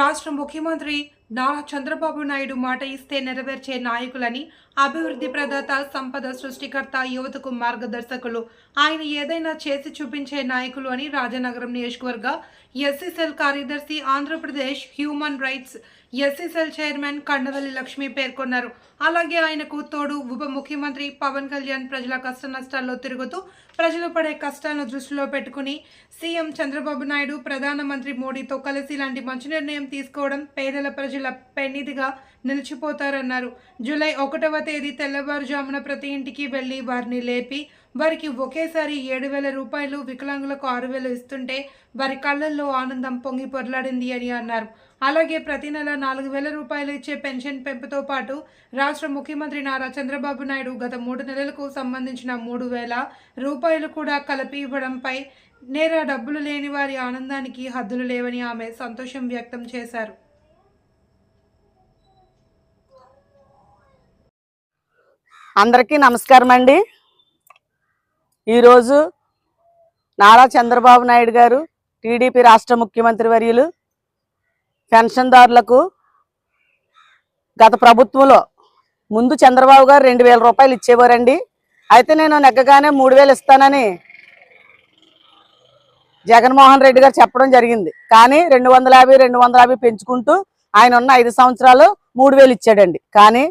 రాష్ట్ర ముఖ్యమంత్రి నారా చంద్రబాబు నాయుడు మాట ఇస్తే నెరవేర్చే నాయకులని అభివృద్ధి ప్రదాత సంపద సృష్టికర్త యువతకు మార్గదర్శకులు ఆయన ఏదైనా చేసి చూపించే నాయకులు అని రాజనగరం నియోజకవర్గ ఎస్సీసెల్ కార్యదర్శి Andhra Pradesh human rights SC cell chairman Kandavalli Lakshmi పేర్కొన్నారు. అలాగే ఆయనకు తోడు ఉప ముఖ్యమంత్రి పవన్ కళ్యాణ్ ప్రజల కష్ట నష్టాల్లో తిరుగుతూ ప్రజలు పడే కష్టాలను దృష్టిలో పెట్టుకుని సీఎం చంద్రబాబు నాయుడు ప్రధానమంత్రి మోడీతో కలిసి ఇలాంటి మంచి నిర్ణయం తీసుకోవడం పేదల ప్రజలు పెన్నిదిగా నిలిచిపోతారన్నారు. జూలై ఒకటవ తేదీ తెల్లవారుజామున ప్రతి ఇంటికి వెళ్ళి వారిని లేపి వారికి ఒకేసారి ఏడు వేల రూపాయలు వికలాంగులకు ఆరు వేలు ఇస్తుంటే వారి కళ్ళల్లో ఆనందం పొంగి పొరలాడింది అని అన్నారు. అలాగే ప్రతి నెల నాలుగు వేల రూపాయలు ఇచ్చే పెన్షన్ పెంపుతో పాటు రాష్ట్ర ముఖ్యమంత్రి నారా చంద్రబాబు నాయుడు గత మూడు నెలలకు సంబంధించిన మూడు వేల రూపాయలు కూడా కలిపి ఇవ్వడంపై నేర డబ్బులు లేని వారి ఆనందానికి హద్దులు లేవని ఆమె సంతోషం వ్యక్తం చేశారు. అందరికీ నమస్కారం అండి. ఈరోజు నారా చంద్రబాబు నాయుడు గారు టీడీపీ రాష్ట్ర ముఖ్యమంత్రి వర్యులు పెన్షన్దారులకు గత ప్రభుత్వంలో ముందు చంద్రబాబు గారు రెండు వేల రూపాయలు ఇచ్చేవారండి. అయితే నేను నెగ్గగానే మూడు వేలు ఇస్తానని జగన్మోహన్ రెడ్డి గారు చెప్పడం జరిగింది. కానీ రెండు వందల యాభై రెండు వందల యాభై పెంచుకుంటూ ఆయన ఉన్న ఐదు సంవత్సరాలు మూడు వేలు ఇచ్చాడండి. కానీ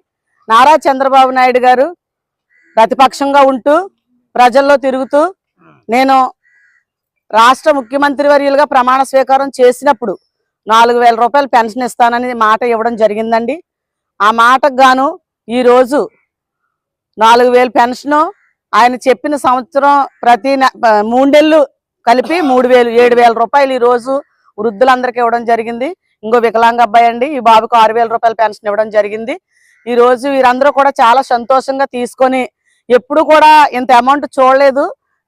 నారా చంద్రబాబు నాయుడు గారు ప్రతిపక్షంగా ఉంటూ ప్రజల్లో తిరుగుతూ నేను రాష్ట్ర ముఖ్యమంత్రి వర్యులుగా ప్రమాణ స్వీకారం చేసినప్పుడు నాలుగు వేల రూపాయలు పెన్షన్ ఇస్తానని మాట ఇవ్వడం జరిగిందండి. ఆ మాటకు గాను ఈరోజు నాలుగు వేలు పెన్షను ఆయన చెప్పిన సంవత్సరం ప్రతి నె- మూడేళ్ళు కలిపి మూడు వేలు ఏడు వేల రూపాయలు ఈ రోజు వృద్ధులందరికీ ఇవ్వడం జరిగింది. ఇంకో వికలాంగ అబ్బాయి అండి. ఈ బాబుకు ఆరు వేల రూపాయల పెన్షన్ ఇవ్వడం జరిగింది. ఈ రోజు వీరందరూ కూడా చాలా సంతోషంగా తీసుకొని ఎప్పుడు కూడా ఇంత అమౌంట్ చూడలేదు.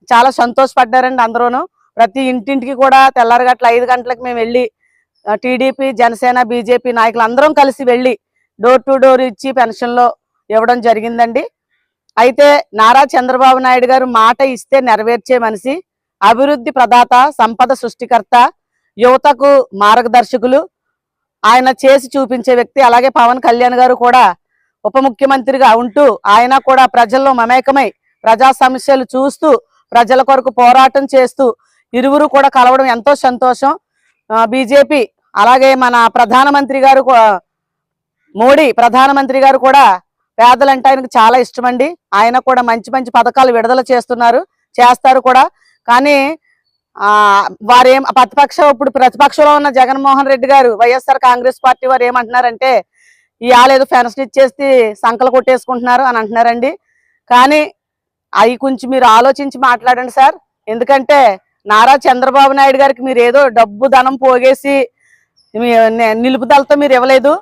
చాలా సంతోషపడ్డారండి అందరూను. ప్రతి ఇంటింటికి కూడా తెల్లారి గట్ల ఐదు గంటలకు మేము వెళ్ళి టీడీపీ జనసేన బీజేపీ నాయకులు అందరం కలిసి వెళ్ళి డోర్ టు డోర్ ఇచ్చి పెన్షన్లో ఇవ్వడం జరిగిందండి. అయితే నారా చంద్రబాబు నాయుడు గారు మాట ఇస్తే నెరవేర్చే మనిషి అభివృద్ధి ప్రదాత సంపద సృష్టికర్త యువతకు మార్గదర్శకులు ఆయన చేసి చూపించే వ్యక్తి అలాగే పవన్ కళ్యాణ్ గారు కూడా ఉప ముఖ్యమంత్రిగా ఉంటూ ఆయన కూడా ప్రజల్లో మమేకమై ప్రజా సమస్యలు చూస్తూ ప్రజల కొరకు పోరాటం చేస్తూ ఇరువురు కూడా కలవడం ఎంతో సంతోషం. బీజేపీ అలాగే మన ప్రధానమంత్రి గారు మోడీ ప్రధానమంత్రి గారు కూడా పేదలంటే ఆయనకు చాలా ఇష్టమండి. ఆయన కూడా మంచి మంచి పథకాలు విడుదల చేస్తున్నారు చేస్తారు కూడా. కానీ వారేం ప్రతిపక్షం ఇప్పుడు ప్రతిపక్షంలో ఉన్న జగన్మోహన్ రెడ్డి గారు వైఎస్ఆర్ కాంగ్రెస్ పార్టీ వారు ఏమంటున్నారంటే ఏదో పెన్షన్ ఇచ్చేసి సంకలు కొట్టేసుకుంటున్నారు అని అంటున్నారండి. కానీ అవి కొంచెం మీరు ఆలోచించి మాట్లాడండి సార్. ఎందుకంటే నారా చంద్రబాబు నాయుడు గారికి మీరు ఏదో డబ్బు ధనం పోగేసి నిలుపుదలతో మీరు ఇవ్వలేదు.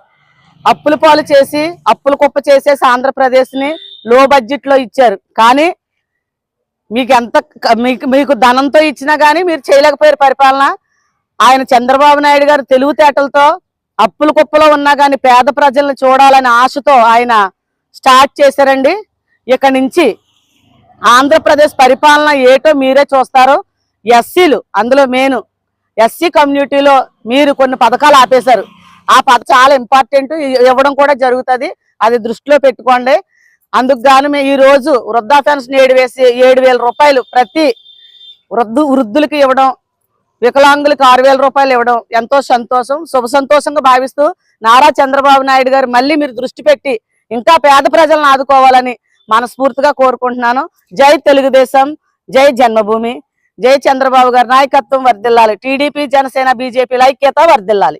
అప్పుల పాలు చేసి అప్పుల కుప్ప చేసేసి ఆంధ్రప్రదేశ్ని లో బడ్జెట్లో ఇచ్చారు. కానీ మీకు ఎంత మీకు మీకు ధనంతో ఇచ్చినా కానీ మీరు చేయలేకపోయారు పరిపాలన. ఆయన చంద్రబాబు నాయుడు గారు తెలివితేటలతో అప్పుల కుప్పలో ఉన్నా కానీ పేద ప్రజలను చూడాలనే ఆశతో ఆయన స్టార్ట్ చేశారండి. ఇక నుంచి ఆంధ్రప్రదేశ్ పరిపాలన ఏటో మీరే చూస్తారు. ఎస్సీలు అందులో మెయిన్ ఎస్సీ కమ్యూనిటీలో మీరు కొన్ని పథకాలు ఆపేశారు. ఆ పథ చాలా ఇంపార్టెంట్ ఇవ్వడం కూడా జరుగుతుంది. అది దృష్టిలో పెట్టుకోండి. అందుకు గాను మేము ఈ రోజు వృద్ధా పెన్షన్ ఏడు వేసి ఏడు వేల రూపాయలు ప్రతి వృద్ధు వృద్ధులకి ఇవ్వడం వికలాంగులకు ఆరు వేల రూపాయలు ఇవ్వడం ఎంతో సంతోషం శుభ సంతోషంగా భావిస్తూ నారా చంద్రబాబు నాయుడు గారు మళ్ళీ మీరు దృష్టి పెట్టి ఇంకా పేద ప్రజలను ఆదుకోవాలని మనస్ఫూర్తిగా కోరుకుంటున్నాను. జై తెలుగుదేశం జై జన్మభూమి జై చంద్రబాబు గారి నాయకత్వం వర్ధిల్లాలి. టీడీపీ జనసేన బీజేపీల ఐక్యత వర్ధిల్లాలి.